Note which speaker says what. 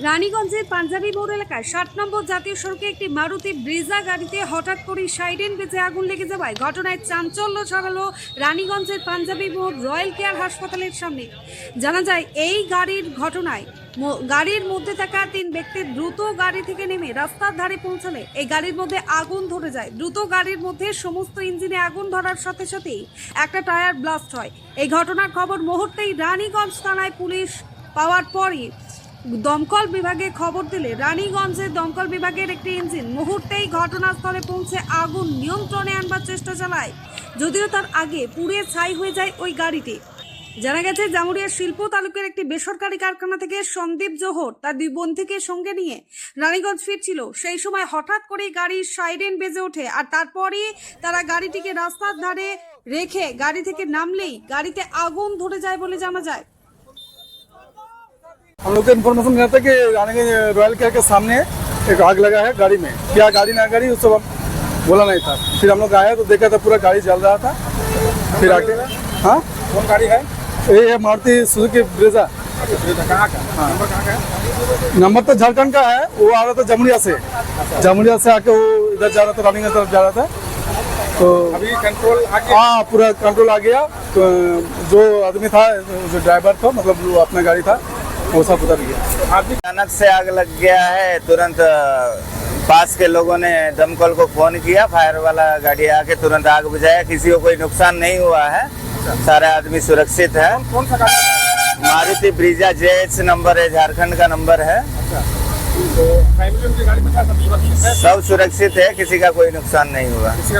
Speaker 1: রানীগঞ্জের পাঞ্জাবি মোড় এলাকায় ষাট নম্বর জাতীয় সড়কে একটি মারুতি ব্রিজা গাড়িতে হঠাৎ করে সাইডেন বেঁচে আগুন লেগে যাওয়ায় ঘটনায় চাঞ্চল্য ছড়ালো রানীগঞ্জের পাঞ্জাবি মোড় রয়্যাল কেয়ার হাসপাতালের সামনে। জানা যায়, এই গাড়ির ঘটনায় গাড়ির মধ্যে থাকা তিন ব্যক্তি দ্রুত গাড়ি থেকে নেমে রাস্তার ধারে পৌঁছালে এই গাড়ির মধ্যে আগুন ধরে যায়। দ্রুত গাড়ির মধ্যে সমস্ত ইঞ্জিনে আগুন ধরার সাথে সাথেই একটা টায়ার ব্লাস্ট হয়। এই ঘটনার খবর মুহূর্তেই রানীগঞ্জ থানায় পুলিশ পাওয়ার পরই দমকল বিভাগে খবর দিলে রানীগঞ্জের দমকল বিভাগের একটি ইঞ্জিন মুহূর্তেই ঘটনাস্থলে পৌঁছে আগুন নিয়ন্ত্রণে আনবার চেষ্টা চালায়। যদিও তার আগে পুড়ে ছাই হয়ে যায় ওই গাড়িটি। জানা গেছে, জামুরিয়া শিল্প তালুকের একটি বেসরকারি কারখানা থেকে সন্দীপ জোহর তার দুই বন্ধুকে সঙ্গে নিয়ে রানীগঞ্জ ফিরছিল। সেই সময় হঠাৎ করে গাড়ির সাইরেন বেজে ওঠে আর তারপরই তারা গাড়িটিকে রাস্তার ধারে রেখে গাড়ি থেকে নামলেই গাড়িতে আগুন ধরে যায় বলে জানা যায়।
Speaker 2: हम लोग को इन्फॉर्मेशन मिला था कि रानीगंज रॉयल केयर के सामने एक आग लगा है गाड़ी में। क्या गाड़ी ना गाड़ी उस सब हम बोला नहीं था। फिर हम लोग आए तो देखा था पूरा गाड़ी जल रहा था। फिर आके हाँ?
Speaker 3: कौन गाड़ी है?
Speaker 2: ये है मारुति सुजुकी ब्रेजा
Speaker 3: नंबर का है?
Speaker 2: नंबर तो झारखंड का है वो आ रहा था जमुरिया से। जमुरिया से आके वो इधर जा रहा था रानीगंज तरफ़ जा रहा था। तो
Speaker 3: अभी कंट्रोल
Speaker 2: हाँ पूरा कंट्रोल आ गया। तो जो आदमी था जो ड्राइवर था मतलब अपना गाड़ी था उतर गया
Speaker 3: आदमी
Speaker 4: अचानक से आग लग गया है तुरंत पास के लोगों ने दमकल को फ़ोन किया फायर वाला गाड़ी आके तुरंत आग बुझाया किसी को कोई नुकसान नहीं हुआ है सारे आदमी सुरक्षित है।
Speaker 3: कौन सा
Speaker 4: Maruti Brezza J H number है झारखंड का नंबर है।
Speaker 3: तो फैमिली गाड़ी में सब सुरक्षित है?
Speaker 4: किसी का कोई नुकसान नहीं हुआ।
Speaker 3: किसी